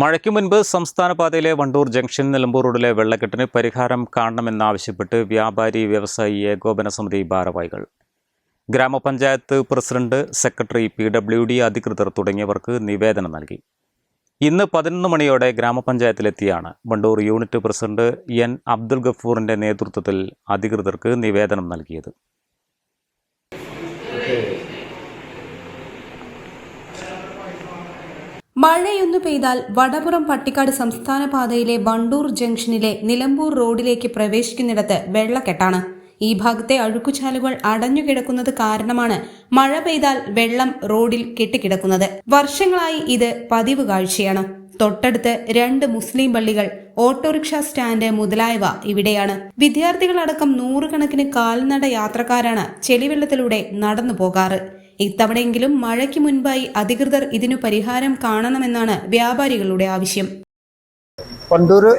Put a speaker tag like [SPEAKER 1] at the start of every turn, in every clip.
[SPEAKER 1] മഴയ്ക്ക് മുൻപ് സംസ്ഥാന പാതയിലെ വണ്ടൂർ ജംഗ്ഷൻ നിലമ്പൂർ റോഡിലെ വെള്ളക്കെട്ടിന് പരിഹാരം കാണണമെന്നാവശ്യപ്പെട്ട് വ്യാപാരി വ്യവസായി ഏകോപന സമിതി ഭാരവാഹികൾ. ഗ്രാമപഞ്ചായത്ത് president secretary P W D അധികൃതർ തുടങ്ങിയവർക്ക് നിവേദനം നൽകി. ഇന്ന് പതിനൊന്ന് മണിയോടെ ഗ്രാമപഞ്ചായത്തിലെത്തിയാണ് Wandoor unit president N Abdul ഗഫൂറിന്റെ നേതൃത്വത്തിൽ അധികൃതർക്ക് നിവേദനം നൽകിയത്.
[SPEAKER 2] മഴയൊന്നു പെയ്താൽ വടപുറം പട്ടിക്കാട് സംസ്ഥാന പാതയിലെ വണ്ടൂർ ജംഗ്ഷനിലെ നിലമ്പൂർ റോഡിലേക്ക് പ്രവേശിക്കുന്നിടത്ത് വെള്ളക്കെട്ടാണ്. ഈ ഭാഗത്തെ അഴുക്കുചാലുകൾ അടഞ്ഞുകിടക്കുന്നത് കാരണമാണ് മഴ പെയ്താൽ വെള്ളം റോഡിൽ കെട്ടിക്കിടക്കുന്നത്. വർഷങ്ങളായി ഇത് പതിവ് കാഴ്ചയാണ്. തൊട്ടടുത്ത് രണ്ട് മുസ്ലിം പള്ളികൾ ഓട്ടോറിക്ഷ സ്റ്റാൻഡ് മുതലായവ ഇവിടെയാണ്. വിദ്യാർത്ഥികളടക്കം നൂറുകണക്കിന് കാൽനട യാത്രക്കാരാണ് ചെളിവെള്ളത്തിലൂടെ നടന്നു പോകാറ് ഇത്തവണയെങ്കിലും മഴയ്ക്ക് മുൻപായി അധികൃതർ ഇതിനു പരിഹാരം കാണണമെന്നാണ് വ്യാപാരികളുടെ ആവശ്യം.
[SPEAKER 3] പണ്ടൂര്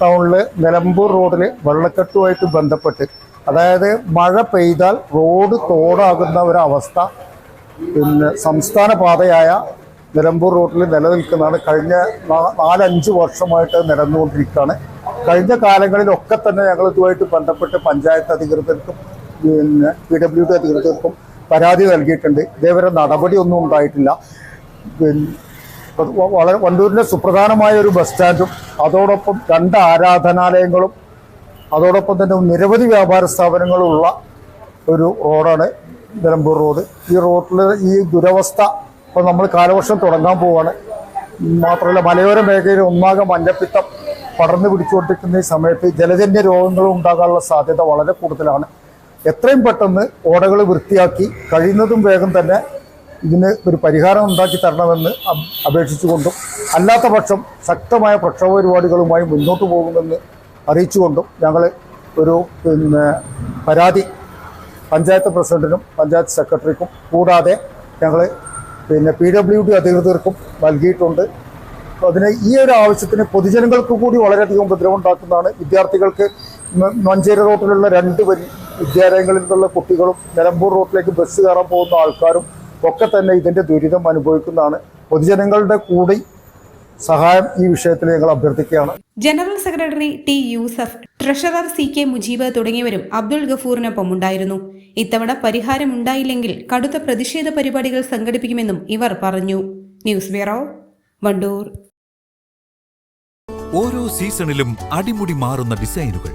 [SPEAKER 3] ടൗണിൽ നിലമ്പൂർ റോഡിൽ വെള്ളക്കെട്ടുമായിട്ട് ബന്ധപ്പെട്ട് അതായത് മഴ പെയ്താൽ റോഡ് തോടാകുന്ന ഒരവസ്ഥ പിന്നെ സംസ്ഥാന പാതയായ നിലമ്പൂർ റോഡിൽ നിലനിൽക്കുന്നതാണ്. കഴിഞ്ഞ നാലഞ്ച് വർഷമായിട്ട് നിലനിന്നുകൊണ്ടിരിക്കുകയാണ്. കഴിഞ്ഞ കാലങ്ങളിലൊക്കെ തന്നെ ഞങ്ങൾ ഇതുമായിട്ട് ബന്ധപ്പെട്ട് പഞ്ചായത്ത് അധികൃതർക്കും പിന്നെ പി ഡബ്ല്യു ഡി അധികൃതർക്കും പരാതി നൽകിയിട്ടുണ്ട്. ഇതേവരെ നടപടിയൊന്നും ഉണ്ടായിട്ടില്ല. വളരെ വണ്ടൂരിന്റെ സുപ്രധാനമായ ഒരു ബസ് സ്റ്റാൻഡും അതോടൊപ്പം രണ്ട് ആരാധനാലയങ്ങളും അതോടൊപ്പം തന്നെ നിരവധി വ്യാപാര സ്ഥാപനങ്ങളുള്ള ഒരു റോഡാണ് നിലമ്പൂർ റോഡ്. ഈ റോഡിൽ ഈ ദുരവസ്ഥ ഇപ്പോൾ നമ്മൾ കാലവർഷം തുടങ്ങാൻ പോവാണ്. മാത്രമല്ല മലയോര മേഖലയിൽ ഒന്നാകെ മഞ്ഞപ്പിത്തം പടർന്നു പിടിച്ചുകൊണ്ടിരിക്കുന്ന ഈ സമയത്ത് ജലജന്യ രോഗങ്ങളും ഉണ്ടാകാനുള്ള സാധ്യത വളരെ കൂടുതലാണ്. എത്രയും പെട്ടെന്ന് ഓടകൾ വൃത്തിയാക്കി കഴിയുന്നതും വേഗം തന്നെ ഇതിന് ഒരു പരിഹാരം ഉണ്ടാക്കി തരണമെന്ന് അപ്- അപേക്ഷിച്ചുകൊണ്ടും അല്ലാത്ത പക്ഷം ശക്തമായ പ്രക്ഷോഭ പരിപാടികളുമായി മുന്നോട്ട് പോകുമെന്ന് അറിയിച്ചുകൊണ്ടും ഞങ്ങൾ ഒരു പിന്നെ പരാതി പഞ്ചായത്ത് പ്രസിഡന്റിനും പഞ്ചായത്ത് സെക്രട്ടറിക്കും കൂടാതെ ഞങ്ങൾ പിന്നെ പി ഡബ്ല്യു ഡി അധികൃതർക്കും നൽകിയിട്ടുണ്ട്. അതിന് ഈ ഒരു ആവശ്യത്തിന് പൊതുജനങ്ങൾക്ക് കൂടി വളരെയധികം ഉപദ്രവം ഉണ്ടാക്കുന്നതാണ് വിദ്യാർത്ഥികൾക്ക് മഞ്ചേരി റോട്ടിലുള്ള രണ്ട് വിദ്യാലയങ്ങളിൽ നിന്നുള്ള കുട്ടികളും നിലമ്പൂർ റോഡിലേക്ക് ബസ് കയറാൻ പോകുന്ന ആൾക്കാരും ഒക്കെ തന്നെ ഇതിന്റെ ദുരിതം അനുഭവിക്കുന്നതാണ്. പൊതുജനങ്ങളുടെ കൂടി സഹായം ഈ വിഷയത്തിൽ ഞങ്ങൾ അഭ്യർത്ഥിക്കുകയാണ്.
[SPEAKER 2] General secretary T Yusuf treasurer C K Mujeeb തുടങ്ങിയവരും അബ്ദുൾ ഗഫൂറിനൊപ്പം ഉണ്ടായിരുന്നു. ഇത്തവണ പരിഹാരമുണ്ടായില്ലെങ്കിൽ കടുത്ത പ്രതിഷേധ പരിപാടികൾ സംഘടിപ്പിക്കുമെന്നും ഇവർ പറഞ്ഞു. News bureau Wandoor.
[SPEAKER 4] ഓരോ സീസണിലും അടിമുടി മാറുന്ന ഡിസൈനുകൾ.